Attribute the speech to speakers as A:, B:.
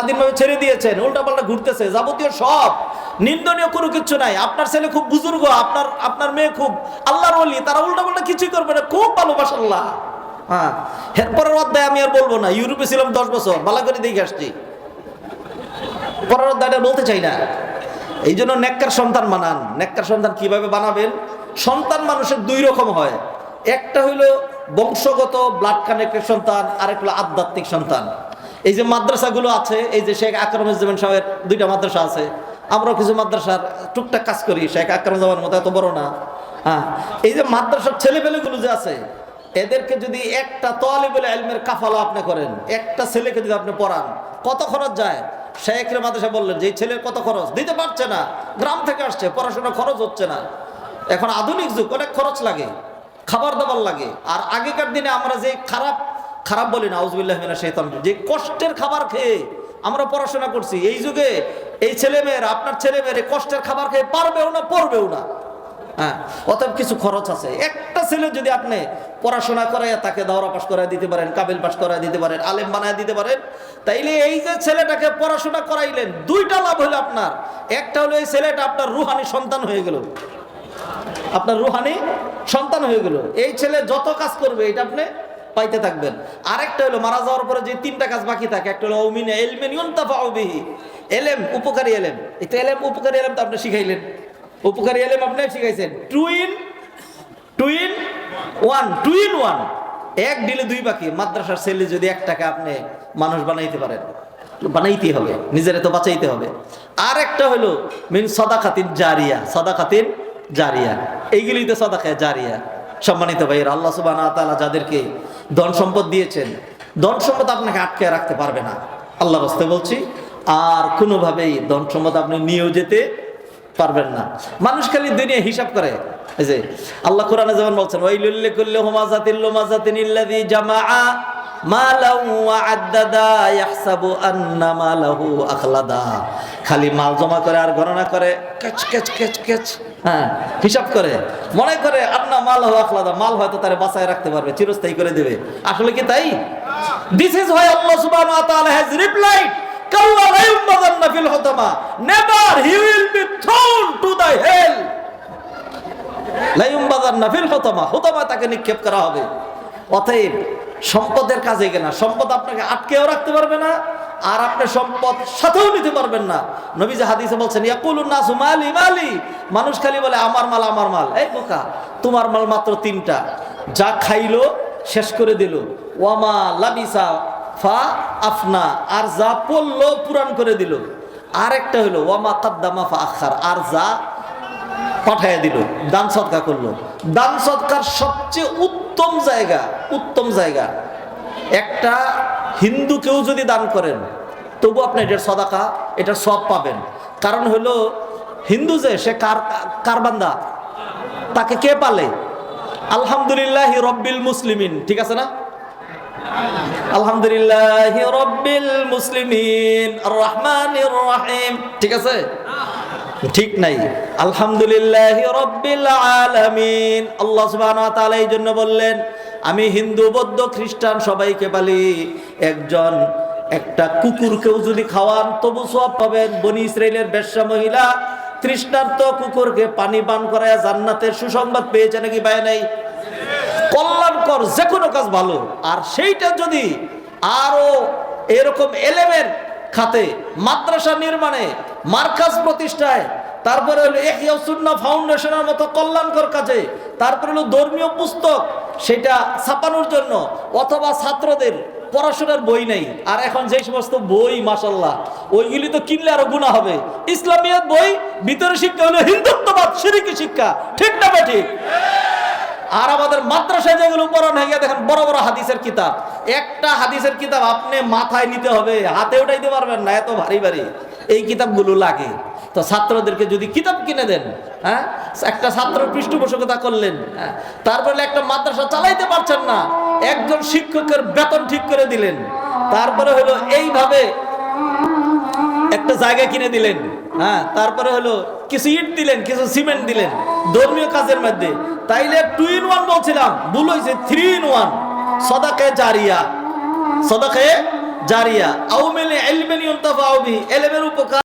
A: স্বাধীনভাবে ছেড়ে দিয়েছেন, উল্টাপাল্টা ঘুরতেছে, যাবতীয় সব, নিন্দনীয় কোনো কিছু নাই। আপনার ছেলে খুব বুজুর্গ, আপনার আপনার মেয়ে খুব আল্লাহর ওলি, তারা উল্টাপাল্টা কিছুই করবে না, খুব ভালোবাসা আল্লাহ হ্যাঁ এরপরের অধ্যায় আমি আর বলব না, ইউরোপে ছিলাম দশ বছর, ভালো করে দেখে আসছি। পরের অধ্যায়টা বলতে চাই না। এই জন্য নেককার সন্তান বানান। নেককার সন্তান কীভাবে বানাবেন? সন্তান মানুষের দুই রকম হয়। একটা হইল বংশগত ব্লাড কানেক্টেড সন্তান আর একটা হলো আধ্যাত্মিক সন্তান। এই যে মাদ্রাসাগুলো আছে, এই যে শেখ আকরমুজ্জামান সাহেবের দুইটা মাদ্রাসা আছে, আমরাও কিছু মাদ্রাসার টুকটাক কাজ করি। শেখ আকরমুজ্জামান মতো এত বড় না। হ্যাঁ এই যে মাদ্রাসার ছেলেপেলেগুলো যে আছে, এদেরকে যদি একটা তলে বলে এলমের কাফালা আপনি করেন, একটা ছেলেকে যদি আপনি পড়ান, কত খরচ যায়? শেখের মাদ্রাসা বললেন যে ছেলের কত খরচ? দিতে পারছে না, গ্রাম থেকে আসছে পড়াশোনা খরচ হচ্ছে না। এখন আধুনিক যুগ, অনেক খরচ লাগে, খাবার দাবার লাগে। আর আগেকার দিনে আমরা যে খারাপ খারাপ বলি না আউজবিল্লাহ মিনা শেতান যে কষ্টের খাবার খেয়ে আমরা পড়াশোনা করছি, এই যুগে এই ছেলেমেয়েরা আপনার ছেলেমেয়েরা কষ্টের খাবার খেয়ে পারবেও না, পড়বেও না। হ্যাঁ অতএব কিছু খরচ আছে। একটা ছেলে যদি আপনি পড়াশোনা করাইয়া তাকে দাওরা পাশ করাই দিতে পারেন, কাবিল পাশ করাই দিতে পারেন, আলেম বানায় দিতে পারেন, তাইলে এই যে ছেলেটাকে পড়াশোনা করাইলেন, দুইটা লাভ হলো আপনার। একটা হলো এই ছেলেটা আপনার রুহানি সন্তান হয়ে গেল। আপনার রুহানি সন্তান হয়ে গেল। এই ছেলে যত কাজ করবে, এটা আপনি পাইতে থাকবেন। আরেকটা হলো, মারা যাওয়ার পরে যে তিনটা কাজ বাকি থাকে, একটা হলো, অমিনে এলমেন এলেম, উপকারী এলেম। এটা এলেম, উপকারী এলেম তো আপনি শিখাইলেন। উপকারী এলেম আপনি শিখাইছেন। Twin twin one, two in, one. এক দিলে দুই বাকি। মাদ্রাসার ছেলে যদি এক টাকা আপনি মানুষ বানাইতে পারেন বানাইতে হবে, নিজের তো বাঁচাইতে হবে। আর একটা হলো, মিন সদা খাতিন জারিয়া সদা খাতিন জারিয়া। এইগুলি তো সদা খায় জারিয়া। সম্মানিত ভাইয়ের, আল্লাহ সুবাহ যাদেরকে ধন সম্পদ দিয়েছেন। ধন সম্পদ আপনাকে আটকে রাখতে পারবে না। আল্লাহ রস্তে বলছি, আর কোনোভাবেই ধন সম্পদ আপনি নিয়েও যেতে পারবেন না। মানুষ খালি দুনিয়া হিসাব করে। যে, আল্লাহ কোরআনে যেমন বলছেন, ওয়াইলুল লিকুল্লি হুমাযাতিল লুমাযাতিন ইল্লাযী জামাআ মালাহু ওয়া আদ্দাদা ইয়াহসাবু আন্না মালাহু আখলাদা। খালি মাল জমা করে আর গণনা করে। কেচ কেচ কেচ কেচ। হ্যাঁ হিসাব করে। মনে করে, আন্না মালাহু আখলাদা মাল হয়তো তারা বাঁচায় রাখতে পারবে, চিরস্থায়ী করে দেবে। আসলে কি তাই? দিস ইজ হোয়াই আল্লাহ সুবহানাহু ওয়া তাআলা হ্যাজ রিপ্লাইড কাল্লা লা ইউমাদান্না ফিল হুতামা never he will be thrown to the hell লা ইউমাদান্না ফিল হুতামা হুতামা তাকে নিক্ষেপ করা হবে। অতএব সম্পদের কাজে কেনা সম্পদ আপনাকে আটকেও রাখতে পারবে না আর আপনি সম্পদ সাথেও নিতে পারবেন না। নবী যে হাদিসে বলছেন, ইয়াকুলুন নাসু মালি মালি। মানুষ খালি বলে, আমার মাল আমার মাল। এই বোকা, তোমার মাল মাত্র তিনটা। যা খাইলো, শেষ করে দিল। ওয়ামা লাবিসা ফা আফনা। আর যা পড়ল, পুরাণ করে দিল। আর একটা হলো, ওয়ামা কাদ্দামা ফা আখার। আর যা পাঠাইয়া দিল, দান সৎকার করল। দান সৎকার সবচেয়ে উত্তম জায়গা উত্তম জায়গা। একটা হিন্দুকেও যদি দান করেন, তবু আপনি এটার সদাকা এটার সব পাবেন। কারণ হলো, হিন্দু যে, সে কার কার বান্দা? তাকে কে পালে? আলহামদুলিল্লাহ রব্বিল মুসলিমিন। ঠিক আছে না? আলহামদুলিল্লাহ রব্বিল মুসলিমিন। রহমানির রহিম। ঠিক আছে? ঠিক নাই। আলহামদুলিল্লাহ রব্বিল আলামিন। আল্লাহ সুবহানাহু ওয়া এই জন্য বললেন আমি হিন্দু, বৌদ্ধ, খ্রিস্টান সবাইকে বলি, একজন একটা কুকুরকেও যদি খাওয়ান, তবু সব পাবেন। বনি ইসরায়েলের বেশ্যা মহিলা, তৃষ্ণার্ত কুকুরকে পানি পান করায় জান্নাতের সুসংবাদ পেয়েছে নাকি পায় নাই? কল্যাণকর যে কোনো কাজ ভালো। আর সেইটা যদি আরও এরকম এলেমের খাতে, মাদ্রাসা নির্মাণে, মার্কাজ প্রতিষ্ঠায়, তারপরে হলো ফাউন্ডেশনের মতো কল্যাণকর কাজে, তারপরে হলো ধর্মীয় পুস্তক সেটা ছাপানোর জন্য অথবা ছাত্রদের পড়াশোনার বই নেই। আর এখন যে সমস্ত বই মাসাল্লাহ ওইগুলি তো কিনলে আরও গুণা হবে। ইসলামিয়াত বই, ভিতরে শিক্ষা হলো হিন্দুত্ববাদ, সিরিকি শিক্ষা। ঠিক না বে ঠিক? আর আমাদের মাদ্রাসায় যেগুলো পড়ানো হয়ে দেখেন, বড় বড় হাদিসের কিতাব। একটা হাদিসের কিতাব আপনি মাথায় নিতে হবে, হাতে উঠাইতে পারবেন না, এত ভারী ভারী। এই কিতাবগুলো লাগে। তো ছাত্রদেরকে যদি কিতাব কিনে দেন হ্যাঁ? একটা ছাত্র পৃষ্ঠপোষকতা করলেন হ্যাঁ? তারপরে একটা মাদ্রাসা চালাইতে পারছেন না, একজন শিক্ষকের বেতন ঠিক করে দিলেন, তারপরে হলো এইভাবে একটা জায়গা কিনে দিলেন হ্যাঁ? তারপরে হলো কিছু ইট দিলেন, কিছু সিমেন্ট দিলেন, ধর্মীয় কাজের মধ্যে। তাইলে টু ইন ওয়ান বলছিলাম, ভুল হয়েছে থ্রি ইন ওয়ান সদাকে জারিয়া সদাকে জারিয়া। আও ইলমিন ইউনতাফাউ বিহি এলেমের উপকার